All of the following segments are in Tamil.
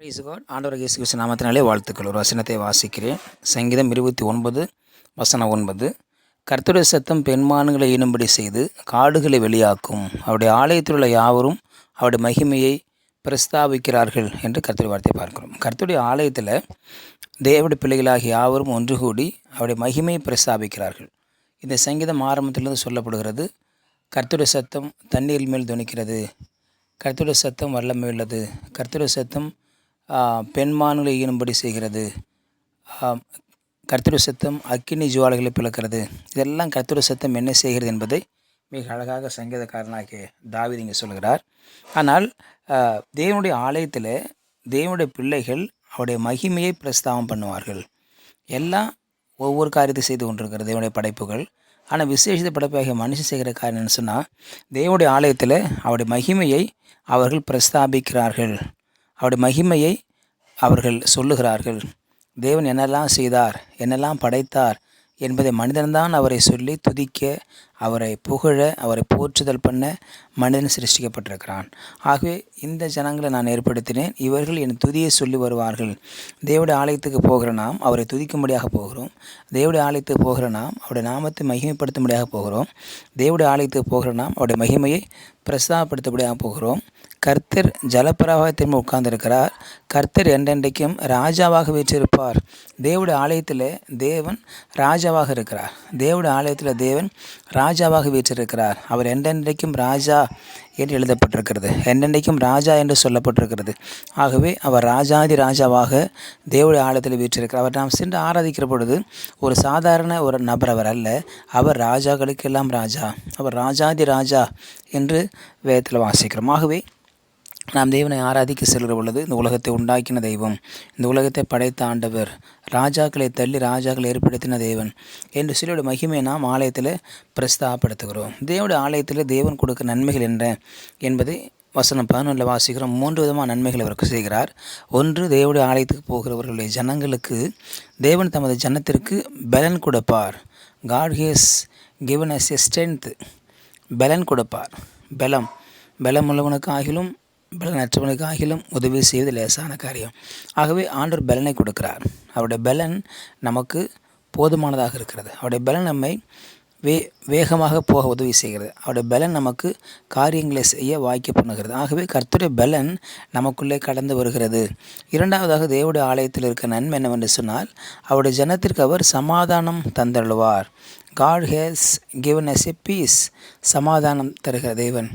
பிரைஸ் ஆண்டவர் இயேசு கிறிஸ்து நாமத்தினாலே வாழ்த்துக்கள். ஒரு வசனத்தை வாசிக்கிறேன். சங்கீதம் இருபத்தி ஒன்பது வசனம் ஒன்பது. கர்த்தருடைய சத்தம் பெண்மான்களை ஈனும்படி செய்து காடுகளை வெளியாக்கும். அவருடைய ஆலயத்தில் உள்ள யாவரும் அவருடைய மகிமையை பிரஸ்தாபிக்கிறார்கள் என்று கர்த்தருடைய வார்த்தை பார்க்கிறோம். கர்த்தருடைய ஆலயத்தில் தேவடைய பிள்ளைகளாகிய யாவரும் ஒன்று கூடி அவருடைய மகிமையை பிரஸ்தாபிக்கிறார்கள் இந்த சங்கீதம் ஆரம்பத்திலிருந்து சொல்லப்படுகிறது கர்த்தருடைய சத்தம் தண்ணீர் மேல் துணிக்கிறது. கர்த்தருடைய சத்தம் வல்லமை உள்ளது. கர்த்தருடைய சத்தம் பெண்மான்களை ஈனும்படி செய்கிறது. ஆம், கர்த்தருடைய சத்தம் அக்கினி ஜுவாலைகளை பிளக்கிறது. இதெல்லாம் கர்த்தருடைய சத்தம் என்ன செய்கிறது என்பதை மிக அழகாக சங்கீதக்காரனாகிய தாவீது இங்கே சொல்கிறார். ஆனால் தேவனுடைய ஆலயத்தில் தேவனுடைய பிள்ளைகள் அவருடைய மகிமையை பிரஸ்தாபம் பண்ணுவார்கள். எல்லாம் ஒவ்வொரு காரியத்தை செய்து கொண்டிருக்கிறது தேவனுடைய படைப்புகள். ஆனால் விசேஷித்த படைப்பாகிய மனுஷன் செய்கிற காரியம் என்ன சொன்னால் தேவனுடைய ஆலயத்தில் அவருடைய மகிமையை அவர்கள் பிரஸ்தாபிக்கிறார்கள். அவருடைய மகிமையை அவர்கள் சொல்லுகிறார்கள். தேவன் என்னெல்லாம் செய்தார்? என்னெல்லாம் படைத்தார்? என்பதை மனிதன்தான் அவரை சொல்லி துதிக்க அவரை புகழ அவரை போற்றுதல் பண்ண மனிதன் சிருஷ்டிக்கப்பட்டிருக்கிறான். ஆகவே இந்த ஜனங்களை நான் ஏற்படுத்தினேன். இவர்கள் என் துதியை சொல்லி வருவார்கள். தேவடைய ஆலயத்துக்கு போகிற நாம் அவரை துதிக்கும்படியாக போகிறோம். தேவடைய ஆலயத்துக்கு போகிற நாம் அவருடைய நாமத்தை மகிமைப்படுத்தும்படியாக போகிறோம். தேவடைய ஆலயத்துக்கு போகிற நாம் அவருடைய மகிமையை பிரசாதப்படுத்தபடியாக போகிறோம். கர்த்தர் ஜலப்பிரவாகத்தின் மேல் உட்கார்ந்திருக்கிறார். கர்த்தர் என்றென்றைக்கும் ராஜாவாக வீற்றிருப்பார். தேவடைய ஆலயத்தில் தேவன் ராஜாவாக இருக்கிறார். தேவடைய ஆலயத்தில் தேவன் ராஜாவாக வீற்றிருக்கிறார். அவர் என்றென்றைக்கும் ராஜா என்று எழுதப்பட்டிருக்கிறது. என்றென்றைக்கும் ராஜா என்று சொல்லப்பட்டிருக்கிறது. ஆகவே அவர் ராஜாதி ராஜாவாக தேவடைய ஆலயத்தில் வீற்றிருக்கிறார். அவர் நாம் சென்று ஆராதிக்கிற பொழுது ஒரு சாதாரண ஒரு நபர் அவர் அல்ல. அவர் ராஜாக்களுக்கெல்லாம் ராஜா. அவர் ராஜாதி ராஜா என்று வேதத்தில் வாசிக்கிறோம். ஆகவே நாம் தேவனை ஆராதிக்க செல்கிற பொழுது இந்த உலகத்தை உண்டாக்கின தெய்வம். இந்த உலகத்தை படைத்த ஆண்டவர். ராஜாக்களை தள்ளி ராஜாக்களை ஏற்படுத்தின தேவன் என்று சிலருடைய மகிமையை நாம் ஆலயத்தில் பிரஸ்தாபப்படுத்துகிறோம். தேவனுடைய ஆலயத்தில் தேவன் கொடுக்க நன்மைகள் என்ன என்பதை வசனம் பதினொன்றில் வாசிக்கிறோம். மூன்று விதமான நன்மைகளை அவருக்கு செய்கிறார். ஒன்று தேவனுடைய ஆலயத்துக்கு போகிறவர்களுடைய ஜனங்களுக்கு தேவன் தமது ஜனத்திற்கு பலன் கொடுப்பார். God has given us a strength பலன் கொடுப்பார். பலம். பலம் உள்ளவனுக்கு ஆகிலும் பலனற்றவனுக்கு ஆகிலும் உதவி செய்வது லேசான காரியம். ஆகவே ஆண்டவர் பலனை கொடுக்கிறார். அவருடைய பலன் நமக்கு போதுமானதாக இருக்கிறது. அவருடைய பலன் நம்மை வே வேகமாக போக உதவி செய்கிறது. அவருடைய பலன் நமக்கு காரியங்களை செய்ய வாய்க்க பண்ணுகிறது. ஆகவே கர்த்தருடைய பலன் நமக்குள்ளே கடந்து வருகிறது. இரண்டாவதாக தேவடைய ஆலயத்தில் இருக்க நன்மை என்னவென்று சொன்னால் அவருடைய ஜனத்திற்கு அவர் சமாதானம் தந்தருள்வார். God has given us a peace சமாதானம் தருகிற தேவன்.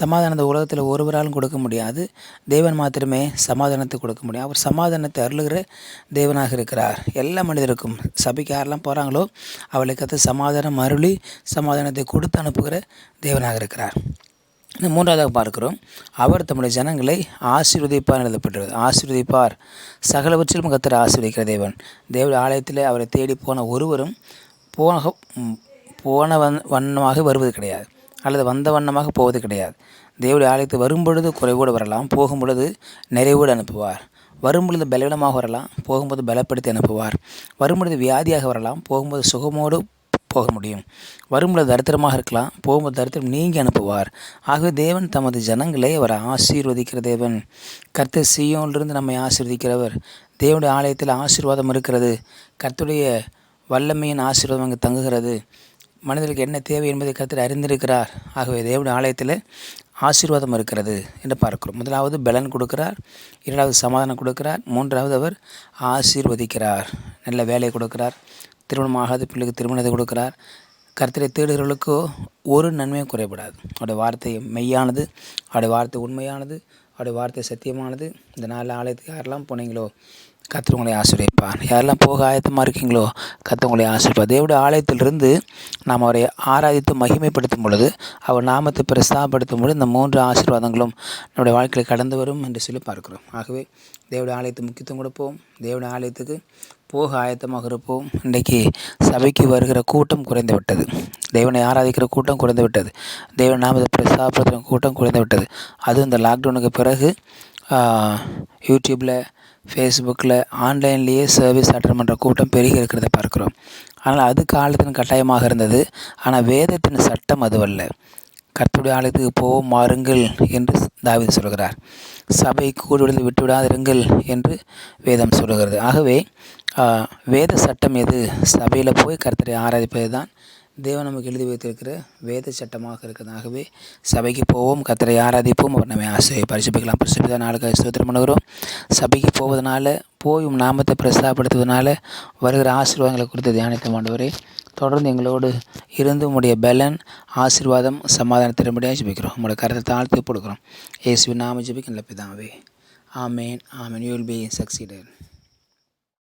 சமாதானத்தை உலகத்தில் ஒருவராலும் கொடுக்க முடியாது. தேவன் மாத்திரமே சமாதானத்தை கொடுக்க முடியும். அவர் சமாதானத்தை அருளுகிற தேவனாக இருக்கிறார். எல்லா மனிதருக்கும் சபைக்கு யாரெல்லாம் போகிறாங்களோ அவளுக்கு கற்று சமாதானம் அருளி சமாதானத்தை கொடுத்து அனுப்புகிற தேவனாக இருக்கிறார். இந்த மூன்றாவதாக பார்க்கிறோம். அவர் தம்முடைய ஜனங்களை ஆசீர்வதிப்பார் எழுதப்பட்டிருக்கிறது. ஆசீர்வதிப்பார். சகலவற்றிலும் கத்தர் ஆசீர்வதிக்கிற தேவன். தேவடைய ஆலயத்தில் அவரை தேடி போன ஒருவரும் போன போன வன் வண்ணமாக வருவது கிடையாது. அல்லது வந்த வண்ணமாக போவது கிடையாது. தேவடைய ஆலயத்து வரும்பொழுது குறைவோடு வரலாம். போகும்பொழுது நிறைவோடு அனுப்புவார். வரும்பொழுது பலவீனமாக வரலாம். போகும்போது பலப்படுத்தி அனுப்புவார். வரும்பொழுது வியாதியாக வரலாம். போகும்போது சுகமோடு போக முடியும். வரும்பொழுது தரித்திரமாக இருக்கலாம். போகும்போது தரித்திரம் நீங்கி அனுப்புவார். ஆகவே தேவன் தமது ஜனங்களை அவர் ஆசீர்வதிக்கிற தேவன். கர்த்த சீயோனிலிருந்து நம்மை ஆசீர்வதிக்கிறவர். தேவனுடைய ஆலயத்தில் ஆசீர்வாதம் இருக்கிறது. கர்த்துடைய வல்லமையின் ஆசீர்வாதம் அங்கு தங்குகிறது. மனிதர்களுக்கு என்ன தேவை என்பதை கருத்தில் அறிந்திருக்கிறார். ஆகவே தேவனுடைய ஆலயத்தில் ஆசீர்வாதம் இருக்கிறது என்று பார்க்கிறோம். முதலாவது பலன் கொடுக்கிறார். இரண்டாவது சமாதானம் கொடுக்கிறார். மூன்றாவது அவர் ஆசீர்வதிக்கிறார். நல்ல வேலை கொடுக்கிறார். திருமணம் ஆகாத பிள்ளைக்கு திருமணத்தை கொடுக்கிறார். கருத்தரை தேடுகிறவர்களுக்கோ ஒரு நன்மையும் குறைபடாது. அவருடைய வார்த்தை மெய்யானது அவருடைய வார்த்தை உண்மையானது அவருடைய வார்த்தை சத்தியமானது. இந்த நாலு ஆலயத்துக்கு யாரெல்லாம் போனீங்களோ கர்த்தர் ஆசிரியப்பார் யாரெல்லாம் போக ஆயத்தமாக இருக்கீங்களோ கத்தவங்களை உங்களை தேவடைய ஆலயத்திலிருந்து நாம் அவரை ஆராதித்து மகிமைப்படுத்தும் பொழுது அவர் நாமத்தை பிரஸ்தாபடுத்தும் பொழுது இந்த மூன்று ஆசீர்வாதங்களும் நம்முடைய வாழ்க்கையில் கடந்து வரும் என்று சொல்லி பார்க்கிறோம். ஆகவே தேவடைய ஆலயத்துக்கு முக்கியத்துவம் கொடுப்போம். தேவடைய ஆலயத்துக்கு போக ஆயத்தமாக இருப்போம். இன்றைக்கு சபைக்கு வருகிற கூட்டம் குறைந்து விட்டது தேவனை ஆராதிக்கிற கூட்டம் குறைந்து விட்டது தேவன் நாமத்தை பிரஸ்தாபப்படுத்துகிற கூட்டம் குறைந்து விட்டது அதுவும் இந்த லாக்டவுனுக்கு பிறகு யூடியூப்பில் ஃபேஸ்புக்கில் ஆன்லைன்லேயே சர்வீஸ் அட்டன் பண்ணுற கூட்டம் பெருகி இருக்கிறத பார்க்குறோம். ஆனால் அது காலத்தின் கட்டாயமாக இருந்தது. ஆனால் வேதத்தின் சட்டம் அதுவல்ல கர்த்துடைய ஆலயத்துக்கு போவோம் மாறுங்கள் என்று தாவீது சொல்கிறார். சபை கூடுவிடுதல் விட்டுவிடாதிருங்கள் என்று வேதம் சொல்கிறது. ஆகவே வேத சட்டம் எது? சபையில் போய் கர்த்தரை ஆராதிப்பது தான் தேவன் நமக்கு எழுதி வைத்திருக்கிற வேத சட்டமாக இருக்கிறதாகவே சபைக்கு போவோம் கத்தரை ஆராதிப்போம் அவர் நம்ம ஆசையை பரிசுப்பிக்கலாம். பரிசுப்பிதா நாளுக்காக ஸ்தோத்திரம் பண்ணுகிறோம். சபைக்கு போவதனால போய் நாமத்தை பிரசாப்படுத்துவதனால வருகிற ஆசீர்வாதங்களை குறித்து தியானித்த மாண்டவரே தொடர்ந்து எங்களோடு இருந்து உங்களுடைய பலன் ஆசீர்வாதம் சமாதானம் திரும்படியாக ஜபிக்கிறோம். உங்களோட கருத்தை தாழ்த்து கொடுக்குறோம் ஏசுவி நாம ஜபிக்க நல்ல பிதாவே. ஆமேன் ஆமேன். You will be succeeded